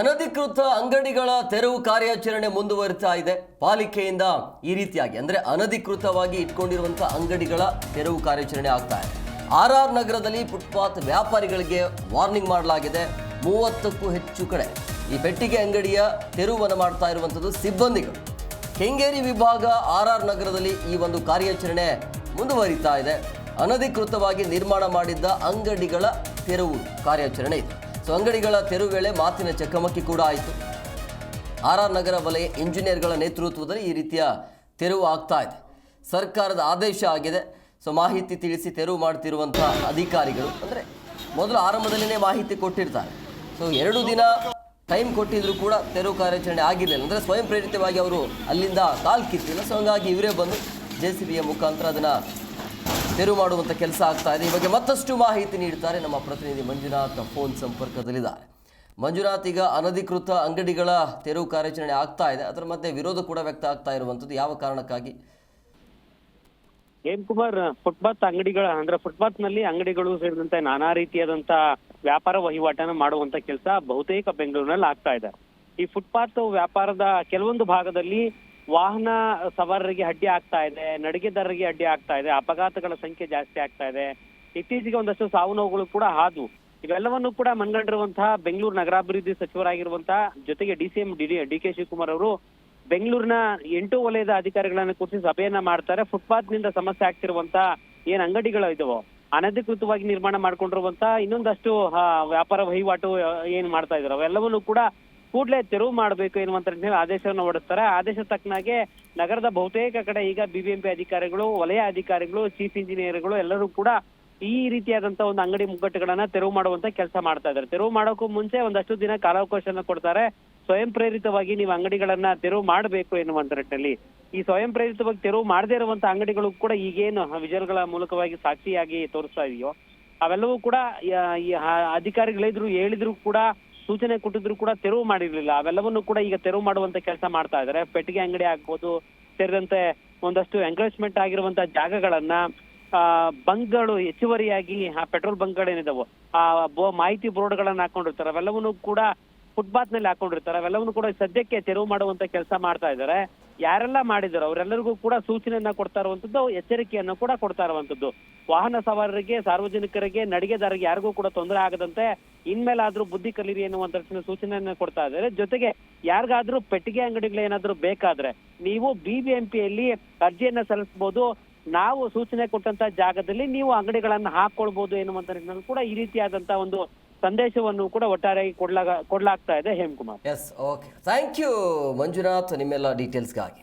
ಅನಧಿಕೃತ ಅಂಗಡಿಗಳ ತೆರವು ಕಾರ್ಯಾಚರಣೆ ಮುಂದುವರಿತಾ ಇದೆ. ಪಾಲಿಕೆಯಿಂದ ಈ ರೀತಿಯಾಗಿ, ಅಂದ್ರೆ ಅನಧಿಕೃತವಾಗಿ ಇಟ್ಕೊಂಡಿರುವಂತಹ ಅಂಗಡಿಗಳ ತೆರವು ಕಾರ್ಯಾಚರಣೆ ಆಗ್ತಾ ಇದೆ. ಆರ್ ಆರ್ ನಗರದಲ್ಲಿ ಫುಟ್ಪಾತ್ ವ್ಯಾಪಾರಿಗಳಿಗೆ ವಾರ್ನಿಂಗ್ ಮಾಡಲಾಗಿದೆ. ಮೂವತ್ತಕ್ಕೂ ಹೆಚ್ಚು ಕಡೆ ಈ ಪೆಟ್ಟಿಗೆ ಅಂಗಡಿಯ ತೆರವನ್ನು ಮಾಡ್ತಾ ಇರುವಂಥದ್ದು ಸಿಬ್ಬಂದಿಗಳು. ಕೆಂಗೇರಿ ವಿಭಾಗ ಆರ್ ಆರ್ ನಗರದಲ್ಲಿ ಈ ಒಂದು ಕಾರ್ಯಾಚರಣೆ ಮುಂದುವರಿತಾ ಇದೆ. ಅನಧಿಕೃತವಾಗಿ ನಿರ್ಮಾಣ ಮಾಡಿದ್ದ ಅಂಗಡಿಗಳ ತೆರವು ಕಾರ್ಯಾಚರಣೆ ಇದೆ. ಸೊ ಅಂಗಡಿಗಳ ತೆರು ವೇಳೆ ಮಾತಿನ ಚಕಮಕಿ ಕೂಡ ಆಯಿತು. ಆರ್ ಆರ್ ನಗರ ವಲಯ ಇಂಜಿನಿಯರ್ಗಳ ನೇತೃತ್ವದಲ್ಲಿ ಈ ರೀತಿಯ ತೆರವು ಆಗ್ತಾ ಇದೆ. ಸರ್ಕಾರದ ಆದೇಶ ಆಗಿದೆ. ಸೊ, ಮಾಹಿತಿ ತಿಳಿಸಿ ತೆರವು ಮಾಡ್ತಿರುವಂಥ ಅಧಿಕಾರಿಗಳು, ಅಂದರೆ ಮೊದಲು ಆರಂಭದಲ್ಲಿನೇ ಮಾಹಿತಿ ಕೊಟ್ಟಿರ್ತಾರೆ. ಸೊ, ಎರಡು ದಿನ ಟೈಮ್ ಕೊಟ್ಟಿದ್ರು ಕೂಡ ತೆರವು ಕಾರ್ಯಾಚರಣೆ ಆಗಿರಲಿಲ್ಲ. ಅಂದರೆ ಸ್ವಯಂ ಪ್ರೇರಿತವಾಗಿ ಅವರು ಅಲ್ಲಿಂದ ಕಾಲ್ ಕಿತ್ತಿಲ್ಲ. ಸೊ, ಹಂಗಾಗಿ ಇವರೇ ಬಂದು ಜೆ ಸಿ ಬಿಯ ಮುಖಾಂತರ ಅದನ್ನು ತೆರವು ಮಾಡುವಂಥ ಕೆಲಸ ಆಗ್ತಾ ಇದೆ. ಈ ಬಗ್ಗೆ ಮತ್ತಷ್ಟು ಮಾಹಿತಿ ನೀಡುತ್ತಾರೆ ನಮ್ಮ ಪ್ರತಿನಿಧಿ ಮಂಜುನಾಥ್ ಫೋನ್ ಸಂಪರ್ಕದಲ್ಲಿದ್ದಾರೆ. ಮಂಜುನಾಥ್, ಈಗ ಅನಧಿಕೃತ ಅಂಗಡಿಗಳ ತೆರವು ಕಾರ್ಯಾಚರಣೆ ಆಗ್ತಾ ಇದೆ. ಅದರ ಮಧ್ಯೆ ವಿರೋಧ ಕೂಡ ವ್ಯಕ್ತ ಆಗ್ತಾ ಇರುವಂಥದ್ದು. ಯಾವ ಕಾರಣಕ್ಕಾಗಿ? ಹೇಮ್ ಕುಮಾರ್ ಫುಟ್ಪಾತ್ ಅಂಗಡಿಗಳ, ಅಂದ್ರೆ ಫುಟ್ಪಾತ್ನಲ್ಲಿ ಅಂಗಡಿಗಳು ಸೇರಿದಂತೆ ನಾನಾ ರೀತಿಯಾದಂತಹ ವ್ಯಾಪಾರ ವಹಿವಾಟನ ಮಾಡುವಂತ ಕೆಲಸ ಬಹುತೇಕ ಬೆಂಗಳೂರಿನಲ್ಲಿ ಆಗ್ತಾ ಇದೆ. ಈ ಫುಟ್ಪಾತ್ ವ್ಯಾಪಾರದ ಕೆಲವೊಂದು ಭಾಗದಲ್ಲಿ ವಾಹನ ಸವಾರರಿಗೆ ಅಡ್ಡಿ ಆಗ್ತಾ ಇದೆ, ನಡಿಗೆದಾರರಿಗೆ ಅಡ್ಡಿ ಆಗ್ತಾ ಇದೆ, ಅಪಘಾತಗಳ ಸಂಖ್ಯೆ ಜಾಸ್ತಿ ಆಗ್ತಾ ಇದೆ. ಇತ್ತೀಚೆಗೆ ಒಂದಷ್ಟು ಸಾವು ನೋವುಗಳು ಕೂಡ ಹಾದು. ಇವೆಲ್ಲವನ್ನು ಕೂಡ ಮನಗಂಡಿರುವಂತಹ ಬೆಂಗಳೂರು ನಗರಾಭಿವೃದ್ಧಿ ಸಚಿವರಾಗಿರುವಂತಹ ಜೊತೆಗೆ D C M D K Shivakumar ಅವರು ಬೆಂಗಳೂರಿನ ಎಂಟು ವಲಯದ ಅಧಿಕಾರಿಗಳನ್ನ ಕೂರಿಸಿ ಸಭೆಯನ್ನ ಮಾಡ್ತಾರೆ. ಫುಟ್ಪಾತ್ನಿಂದ ಸಮಸ್ಯೆ ಆಗ್ತಿರುವಂತ ಏನ್ ಅಂಗಡಿಗಳು ಇದಾವೆ, ಅನಧಿಕೃತವಾಗಿ ನಿರ್ಮಾಣ ಮಾಡ್ಕೊಂಡಿರುವಂತ ಇನ್ನೊಂದಷ್ಟು ವ್ಯಾಪಾರ ವಹಿವಾಟು ಏನ್ ಮಾಡ್ತಾ ಇದಾರೆ, ಅವೆಲ್ಲವನ್ನು ಕೂಡ ಕೂಡಲೇ ತೆರವು ಮಾಡಬೇಕು ಎನ್ನುವಂತ ನಿಟ್ಟಿನಲ್ಲಿ ಆದೇಶವನ್ನು ಹೊರಡಿಸ್ತಾರೆ. ಆದೇಶ ತಕ್ಕನಾಗೆ ನಗರದ ಬಹುತೇಕ ಕಡೆ ಈಗ ಬಿಬಿಎಂಪಿ ಅಧಿಕಾರಿಗಳು, ವಲಯ ಅಧಿಕಾರಿಗಳು, ಚೀಫ್ ಇಂಜಿನಿಯರ್ಗಳು ಎಲ್ಲರೂ ಕೂಡ ಈ ರೀತಿಯಾದಂತ ಒಂದು ಅಂಗಡಿ ಮುಗ್ಗಟ್ಟುಗಳನ್ನ ತೆರವು ಮಾಡುವಂತ ಕೆಲಸ ಮಾಡ್ತಾ ಇದ್ದಾರೆ. ತೆರವು ಮಾಡೋಕ್ಕೂ ಮುಂಚೆ ಒಂದಷ್ಟು ದಿನ ಕಾಲಾವಕಾಶನ ಕೊಡ್ತಾರೆ. ಸ್ವಯಂ ಪ್ರೇರಿತವಾಗಿ ನೀವು ಅಂಗಡಿಗಳನ್ನ ತೆರವು ಮಾಡಬೇಕು ಎನ್ನುವಂತ ನಿಟ್ಟಿನಲ್ಲಿ. ಈ ಸ್ವಯಂ ಪ್ರೇರಿತವಾಗಿ ತೆರವು ಮಾಡದೇ ಇರುವಂತ ಅಂಗಡಿಗಳು ಕೂಡ ಈಗೇನು ವಿಜಲ್ಗಳ ಮೂಲಕವಾಗಿ ಸಾಕ್ಷಿಯಾಗಿ ತೋರಿಸ್ತಾ ಇದೆಯೋ, ಅವೆಲ್ಲವೂ ಕೂಡ ಅಧಿಕಾರಿಗಳಿದ್ರು ಹೇಳಿದ್ರು ಕೂಡ ಸೂಚನೆ ಕೊಟ್ಟಿದ್ರು ಕೂಡ ತೆರವು ಮಾಡಿರ್ಲಿಲ್ಲ. ಅವೆಲ್ಲವನ್ನು ಕೂಡ ಈಗ ತೆರವು ಮಾಡುವಂತ ಕೆಲಸ ಮಾಡ್ತಾ ಇದ್ದಾರೆ ಪೆಟ್ಟಿಗೆ ಅಂಗಡಿ ಆಗ್ಬೋದು, ಸೇರಿದಂತೆ ಒಂದಷ್ಟು ಎಂಕರೇಜ್ಮೆಂಟ್ ಆಗಿರುವಂತ ಜಾಗಗಳನ್ನ, ಆ, ಬಂಕ್ಗಳು ಹೆಚ್ಚುವರಿಯಾಗಿ, ಆ, ಪೆಟ್ರೋಲ್ ಬಂಕ್ಗಳೇನಿದಾವೋ ಆ, ಬೋ- ಮಾಹಿತಿ ಬೋರ್ಡ್ಗಳನ್ನ ಹಾಕೊಂಡಿರ್ತಾರೆ. ಅವೆಲ್ಲವನ್ನು ಕೂಡ ಫುಟ್ಪಾತ್ನಲ್ಲಿ ಹಾಕೊಂಡಿರ್ತಾರೆ. ಅವೆಲ್ಲವನ್ನು ಕೂಡ ಸದ್ಯಕ್ಕೆ ತೆರವು ಮಾಡುವಂತ ಕೆಲಸ ಮಾಡ್ತಾ ಇದ್ದಾರೆ ಯಾರೆಲ್ಲ ಮಾಡಿದ್ರು, ಅವರೆಲ್ಲರಿಗೂ ಕೂಡ ಸೂಚನೆಯನ್ನ ಕೊಡ್ತಾ ಇರುವಂತದ್ದು, ಎಚ್ಚರಿಕೆಯನ್ನು ಕೂಡ ಕೊಡ್ತಾ ಇರುವಂತದ್ದು. ವಾಹನ ಸವಾರರಿಗೆ, ಸಾರ್ವಜನಿಕರಿಗೆ, ನಡಿಗೆದಾರರಿಗೆ ಯಾರಿಗೂ ಕೂಡ ತೊಂದರೆ ಆಗದಂತೆ ಇನ್ಮೇಲಾದ್ರೂ ಬುದ್ಧಿ ಕಲೀರಿ ಎನ್ನುವಂತ ಸೂಚನೆಯನ್ನ ಕೊಡ್ತಾ ಇದ್ದಾರೆ. ಜೊತೆಗೆ ಯಾರಿಗಾದ್ರೂ ಪೆಟ್ಟಿಗೆ ಅಂಗಡಿಗಳು ಏನಾದ್ರೂ ಬೇಕಾದ್ರೆ ನೀವು ಬಿಬಿಎಂಪಿಯಲ್ಲಿ ಅರ್ಜಿಯನ್ನ ಸಲ್ಲಿಸಬಹುದು. ನಾವು ಸೂಚನೆ ಕೊಟ್ಟಂತ ಜಾಗದಲ್ಲಿ ನೀವು ಅಂಗಡಿಗಳನ್ನ ಹಾಕೊಳ್ಬಹುದು ಎನ್ನುವಂತ ಕೂಡ ಈ ರೀತಿಯಾದಂತ ಒಂದು ಸಂದೇಶವನ್ನು ಕೂಡ ಒಟ್ಟಾರೆಯಾಗಿ ಕೊಡ್ಲಾಗ ಕೊಡ್ಲಾಗ್ತಾ ಇದೆ Hemakumar. Yes okay thank you Manjunath ನಿಮ್ಮೆಲ್ಲ ಡೀಟೇಲ್ಸ್ಗಾಗಿ